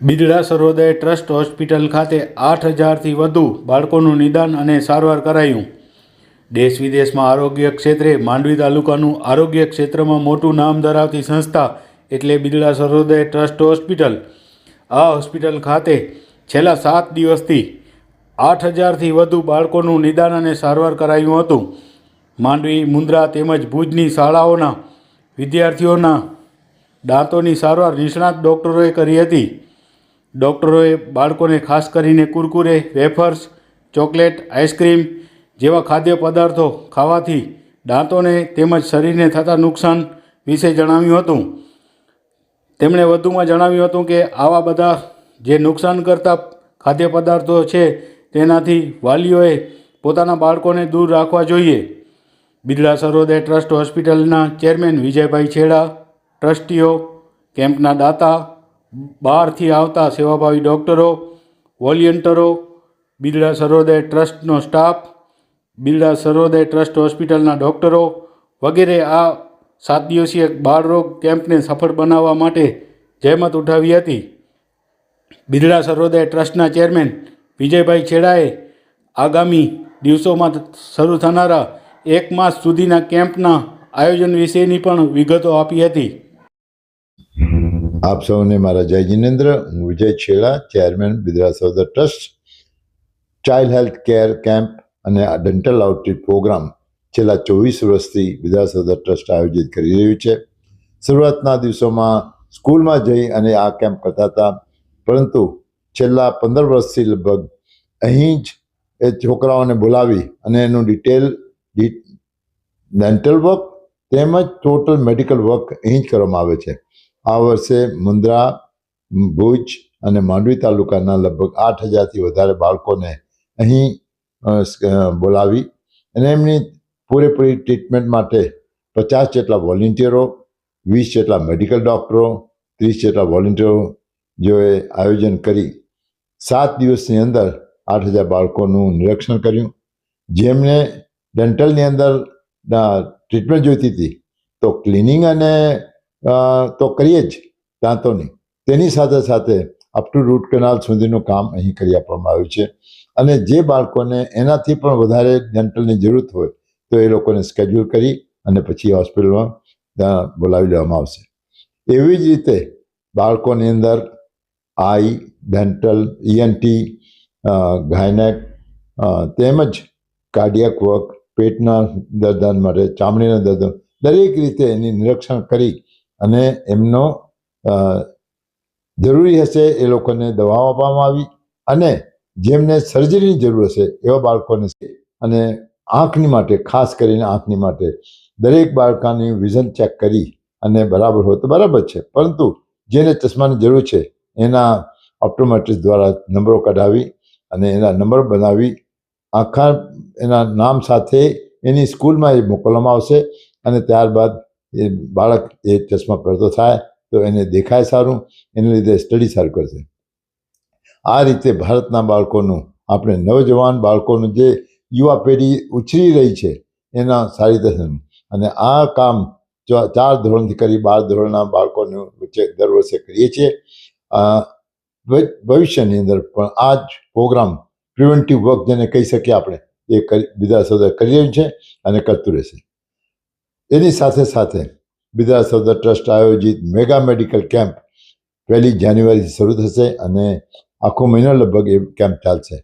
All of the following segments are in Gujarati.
બિરલા સર્વોદય ટ્રસ્ટ હોસ્પિટલ ખાતે આઠ હજારથી વધુ બાળકોનું નિદાન અને સારવાર કરાયું. દેશ વિદેશમાં આરોગ્ય ક્ષેત્રે માંડવી તાલુકાનું આરોગ્ય ક્ષેત્રમાં મોટું નામ ધરાવતી સંસ્થા એટલે બિરડા સર્વોદય ટ્રસ્ટ હોસ્પિટલ. આ હોસ્પિટલ ખાતે છેલ્લા સાત દિવસથી આઠ હજારથી વધુ બાળકોનું નિદાન અને સારવાર કરાયું હતું. માંડવી, મુન્દ્રા તેમજ ભુજની શાળાઓના વિદ્યાર્થીઓના દાંતોની સારવાર નિષ્ણાત ડૉક્ટરોએ કરી હતી. ડૉક્ટરોએ બાળકોને ખાસ કરીને કુરકુરે, વેફર્સ, ચોકલેટ, આઈસ્ક્રીમ જેવા ખાદ્ય પદાર્થો ખાવાથી દાંતોને તેમજ શરીરને થતા નુકસાન વિશે જણાવ્યું હતું. તેમણે વધુમાં જણાવ્યું હતું કે આવા બધા જે નુકસાન કરતા ખાદ્ય પદાર્થો છે તેનાથી વાલીઓએ પોતાના બાળકોને દૂર રાખવા જોઈએ. બિરલા સર્વોદય ટ્રસ્ટ હોસ્પિટલના ચેરમેન વિજયભાઈ છેડા, ટ્રસ્ટીઓ, કેમ્પના દાતા બહારથી આવતા સેવાભાવી ડૉક્ટરો, વોલિયન્ટરો, બિરડા સર્વોદય ટ્રસ્ટનો સ્ટાફ, બિરડા સર્વોદય ટ્રસ્ટ હોસ્પિટલના ડૉક્ટરો વગેરે આ સાત દિવસીય બાળરોગ કેમ્પને સફળ બનાવવા માટે જહેમત ઉઠાવી હતી. બિરડા સર્વોદય ટ્રસ્ટના ચેરમેન વિજયભાઈ છેડાએ આગામી દિવસોમાં શરૂ થનારા એક માસ સુધીના કેમ્પના આયોજન વિશેની પણ વિગતો આપી હતી. આપ સૌને મારા જય જિનેન્દ્ર, હું Vijay Chheda chairman બિદરા સૌદર trust, child health care camp અને આ ડેન્ટલ આઉટરીચ પ્રોગ્રામ છેલ્લા ચોવીસ વર્ષથી બિદરા સૌદર ટ્રસ્ટ આયોજિત કરી રહ્યું છે. શરૂઆતના દિવસોમાં સ્કૂલમાં જઈ અને આ કેમ્પ કરતા હતા, પરંતુ છેલ્લા પંદર વર્ષથી લગભગ અહીં જ એ છોકરાઓને બોલાવી અને એનું ડિટેલ ડેન્ટલ વર્ક તેમજ ટોટલ મેડિકલ વર્ક અહીં જ કરવામાં આવે છે. આ વર્ષે મુન્દ્રા ભુજ અને માંડવી તાલુકાના લગભગ આઠ હજારથી વધારે બાળકોને અહીં બોલાવી અને એમની પૂરેપૂરી ટ્રીટમેન્ટ માટે પચાસ જેટલા વોલેન્ટિયરો, વીસ જેટલા મેડિકલ ડૉક્ટરો, ત્રીસ જેટલા વોલેન્ટિયરો જેઓએ આયોજન કરી સાત દિવસની અંદર આઠ હજાર બાળકોનું નિરીક્ષણ કર્યું. જેમને ડેન્ટલની અંદર ટ્રીટમેન્ટ જોઈતી હતી તો ક્લિનિંગ અને તો કરીએ જ દાંતોની તેની સાથે સાથે અપ ટુ રૂટ કેનાલ સુધીનું કામ અહીં કરી આપવામાં આવ્યું છે. અને જે બાળકોને એનાથી પણ વધારે ડેન્ટલની જરૂરત હોય, તો એ લોકોને સ્કેડ્યુલ કરી અને પછી હોસ્પિટલમાં ત્યાં બોલાવી લેવામાં આવશે. એવી જ રીતે બાળકોની અંદર આઈ ડેન્ટલ ઈએનટી ગાયનેક તેમજ કાર્ડિયક વર્ક પેટના દર્દન માટે, ચામડીના દર્દન, દરેક રીતે એની નિરીક્ષણ કરી અને એમનો જરૂરી હશે એ લોકોને દવાઓ આપવામાં આવી અને જેમને સર્જરીની જરૂર હશે એવા બાળકોને અને આંખની માટે, ખાસ કરીને આંખની માટે દરેક બાળકાની વિઝન ચેક કરી અને બરાબર હોય તો બરાબર છે. પરંતુ જેને ચશ્માની જરૂર છે, એના ઓપ્ટોમેટ્રિસ્ટ દ્વારા નંબરો કઢાવી અને એના નંબર બનાવી આખા એના નામ સાથે એની સ્કૂલમાં એ મોકલવામાં આવશે અને ત્યારબાદ એ બાળક એ ચશ્મા પહેરતો થાય તો એને દેખાય સારું, એને લીધે સ્ટડી સારું કરશે. આ રીતે ભારતના બાળકોનું, આપણે નવજવાન બાળકોનું જે યુવા પેઢી ઉછરી રહી છે, એના સારી રીતે અને આ કામ ચાર ધોરણથી કરી, બાર ધોરણના બાળકોનું વચ્ચે દર વર્ષે કરીએ છીએ. ભવિષ્યની અંદર પણ આ જ પ્રોગ્રામ પ્રિવેન્ટિવ વર્ક જેને કહી શકીએ આપણે, એ કરી, બીજા સૌદા કરી રહ્યું છે અને કરતું રહેશે. એની સાથે સાથે બીજા સૌદા ટ્રસ્ટ આયોજિત મેગા મેડિકલ કેમ્પ પહેલી જાન્યુઆરીથી શરૂ થશે અને આખો મહિનો લગભગ એ કેમ્પ ચાલશે.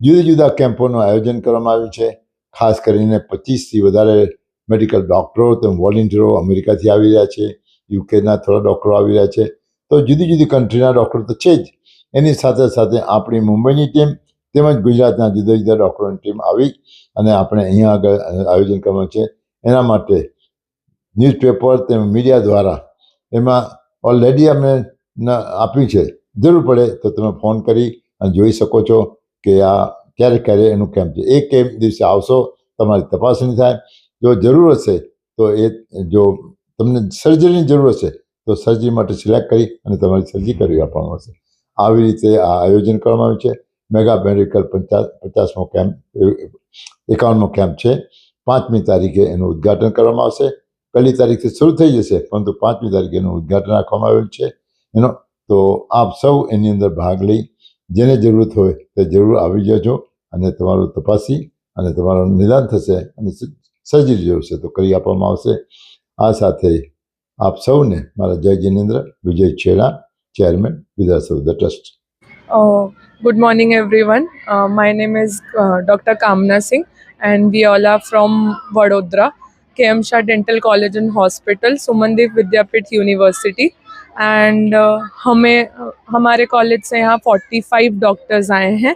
જુદા જુદા કેમ્પોનું આયોજન કરવામાં આવ્યું છે. ખાસ કરીને પચીસથી વધારે મેડિકલ ડૉક્ટરો તેમ વોલેન્ટિયરો અમેરિકાથી આવી રહ્યા છે. યુકેના થોડા ડૉક્ટરો આવી રહ્યા છે. તો જુદી જુદી કન્ટ્રીના ડૉક્ટર તો છે જ. એની સાથે સાથે આપણી મુંબઈની ટીમ તેમજ ગુજરાતના જુદા જુદા ડૉક્ટરોની ટીમ આવી અને આપણે અહીંયા આગળ આયોજન કરવાનું છે. એના માટે ન્યૂઝપેપર તેમજ મીડિયા દ્વારા. એમાં ઓલરેડી અમે આપ્યું છે. જરૂર પડે તો તમે ફોન કરી અને જોઈ શકો છો કે આ ક્યારે ક્યારે એનું કેમ્પ છે. એ કેમ્પ દિવસે આવશો, તમારી તપાસણી થાય. જો જરૂર હશે તો એ જો તમને સર્જરીની જરૂર હશે તો સર્જરી માટે સિલેક્ટ કરી અને તમારી સર્જરી કરી આપવામાં આવશે આવી રીતે આ આયોજન કરવામાં આવ્યું છે. મેગા મેડિકલ પચાસ પચાસમો કેમ્પ એકાવનમો કેમ્પ છે. પાંચમી તારીખે એનું ઉદ્ઘાટન કરવામાં આવશે. પહેલી તારીખથી શરૂ થઈ જશે પરંતુ પાંચમી તારીખે એનું ઉદ્ઘાટન રાખવામાં આવેલું છે એનો તો આપ સૌ એની અંદર ભાગ લઈ જેને જરૂરત હોય તે જરૂર આવી જજો અને તમારું તપાસી અને તમારું નિદાન થશે અને સર્જરી જોશે તો કરી આપવામાં આવશે આ સાથે આપ સૌને મારા જય Jinendra Vijay Chheda chairman વિદ્યાસૌધ trust Uh, good morning, everyone. Uh, my name is uh, Dr. Kamna Singh, and from Vadodara, KM Shah dental college and hospital Sumandeep Vidyapeeth university and हमें, हमारे कॉलेज से यहाँ 45 डॉक्टर्स आए हैं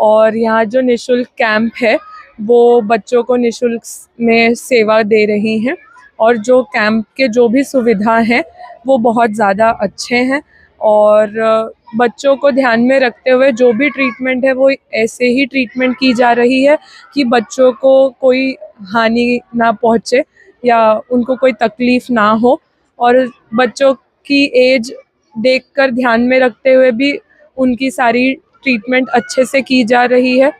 और यहाँ जो निशुल्क कैंप है, वो बच्चों को निशुल्क में सेवा दे रही हैं और जो कैंप के जो भी सुविधा हैं, वो बहुत ज़्यादा अच्छे हैं। और बच्चों को ध्यान में रखते हुए जो भी ट्रीटमेंट है वो ऐसे ही ट्रीटमेंट की जा रही है कि बच्चों को कोई हानि ना पहुँचे या उनको कोई तकलीफ़ ना हो। और बच्चों की एज देखकर ध्यान में रखते हुए भी उनकी सारी ट्रीटमेंट अच्छे से की जा रही है।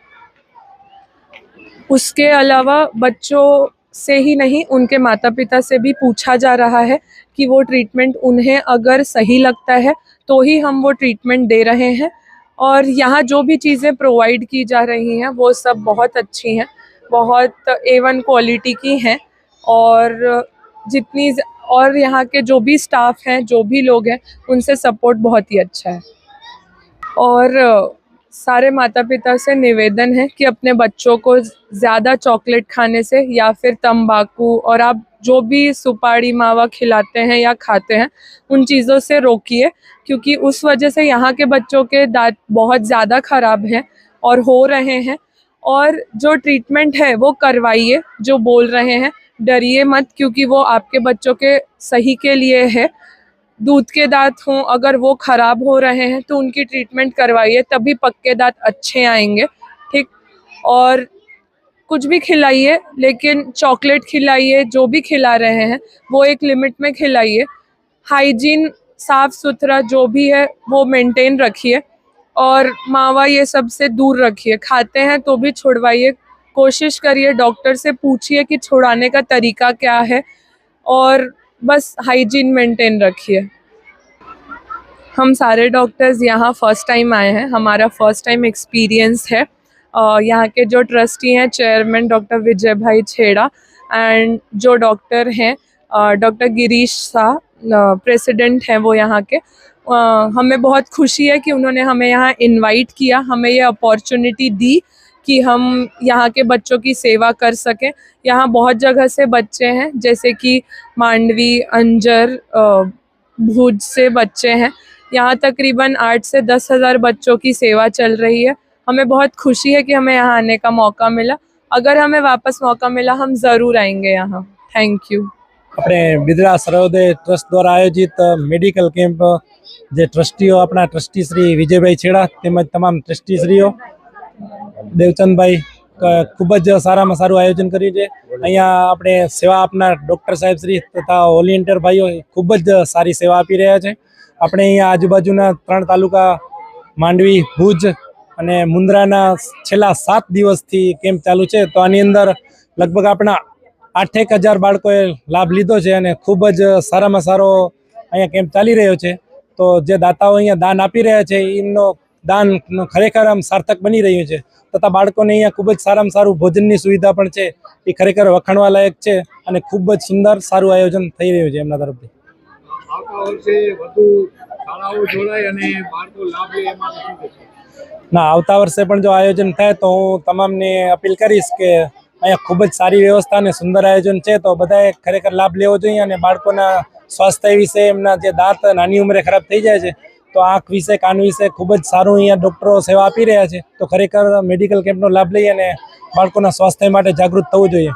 उसके अलावा बच्चों से ही नहीं, उनके माता पिता से भी पूछा जा रहा है कि वो ट्रीटमेंट उन्हें अगर सही लगता है तो ही हम वो ट्रीटमेंट दे रहे हैं। और यहाँ जो भी चीज़ें प्रोवाइड की जा रही हैं, वो सब बहुत अच्छी हैं। बहुत ए वन क्वालिटी की हैं। और जितनी और यहाँ के जो भी स्टाफ हैं, जो भी लोग हैं, उनसे सपोर्ट बहुत ही अच्छा है। और सारे माता पिता से निवेदन है कि अपने बच्चों को ज़्यादा चॉकलेट खाने से या फिर तंबाकू और आप जो भी सुपारी, मावा खिलाते हैं या खाते हैं, उन चीज़ों से रोकिए, क्योंकि उस वजह से यहाँ के बच्चों के दांत बहुत ज़्यादा ख़राब हैं और हो रहे हैं। और जो ट्रीटमेंट है, वो करवाइए, जो बोल रहे हैं, डरिए मत, क्योंकि वो आपके बच्चों के सही के लिए है। दूध के दांत हों, अगर वो ख़राब हो रहे हैं तो उनकी ट्रीटमेंट करवाइए, तभी पक्के दांत अच्छे आएँगे, ठीक? और कुछ भी खिलाइए, लेकिन चॉकलेट खिलाइए, जो भी खिला रहे हैं, वो एक लिमिट में खिलाइए। हाइजीन साफ़ सुथरा जो भी है, वो मेंटेन रखिए। और मावा ये सबसे दूर रखिए। खाते हैं तो भी छुड़वाइए। कोशिश करिए डॉक्टर से पूछिए कि छुड़ाने का तरीका क्या है। और बस हाइजीन मेंटेन रखिए। हम सारे डॉक्टर्स यहाँ फ़र्स्ट टाइम आए हैं। हमारा फ़र्स्ट टाइम एक्सपीरियंस है। यहाँ के जो ट्रस्टी हैं चेयरमैन डॉक्टर विजय भाई छेड़ा एंड जो डॉक्टर हैं डॉक्टर गिरीश शाह प्रेसिडेंट हैं वो यहाँ के। अ, हमें बहुत खुशी है कि उन्होंने हमें यहाँ इनवाइट किया हमें ये अपॉर्चुनिटी दी कि हम यहाँ के बच्चों की सेवा कर सकें। यहाँ बहुत जगह से बच्चे हैं जैसे कि मांडवी अंजर भुज से बच्चे हैं। यहाँ तकरीबन आठ से दस हज़ार बच्चों की सेवा चल रही है। हमें बहुत खुशी है कि हमें यहाँ आने का मौका मिला अगर हमें वापस मौका मिला हम ज़रूर आएंगे यहाँ थैंक यू આપણે બિદરા સર્વોદય ટ્રસ્ટ દ્વારા આયોજિત મેડિકલ કેમ્પ જે ટ્રસ્ટીઓ આપણા ટ્રસ્ટી શ્રી વિજયભાઈ છેડા તેમજ તમામ ટ્રસ્ટીશ્રીઓ દેવચંદભાઈ ક- ખૂબ જ સારામાં સારું આયોજન કર્યું છે અહીંયા આપણે સેવા આપનાર ડૉક્ટર સાહેબ શ્રી તથા વોલેન્ટિયર ભાઈઓ ખૂબ જ સારી સેવા આપી રહ્યા છે આપણે અહીંયા આજુબાજુના ત્રણ તાલુકા માંડવી ભુજ અને મુન્દ્રાના છેલ્લા સાત દિવસથી કેમ્પ ચાલુ છે, તો આની અંદર લગભગ આપણા આઠેક હજાર બાળકોએ લાભ લીધો છે અને ખૂબ જ સારામાં સારો અહીંયા કેમ્પ ચાલી રહ્યો છે. તો જે દાતાઓ અહીંયા દાન આપી રહ્યા છે, એમનો દાન ખરેખર આમ સાર્થક બની રહ્યું છે. તથા બાળકોને અહીંયા ખૂબ જ સારામાં સારું ભોજનની સુવિધા પણ છે, એ ખરેખર વખાણવા લાયક છે અને ખૂબ જ સુંદર સારું આયોજન થઈ રહ્યું છે એમના તરફથી. આવતા વર્ષે વધુ શાળાઓ જોડાય અને બાળકો લાભ લે એમાં? ના, આવતા વર્ષે પણ જો આયોજન થાય તો હું તમામને અપીલ કરીશ કે અહીંયા ખૂબ જ સારી વ્યવસ્થા અને સુંદર આયોજન છે તો બધાએ ખરેખર લાભ લેવો જોઈએ અને બાળકોના સ્વાસ્થ્ય વિશે એમના જે દાંત નાની ઉંમરે ખરાબ થઈ જાય છે, તો આંખ વિશે, કાન વિશે ખૂબ જ સારું અહીંયા ડૉક્ટરો સેવા આપી રહ્યા છે. તો ખરેખર મેડિકલ કેમ્પનો લાભ લઈ અને બાળકોના સ્વાસ્થ્ય માટે જાગૃત થવું જોઈએ.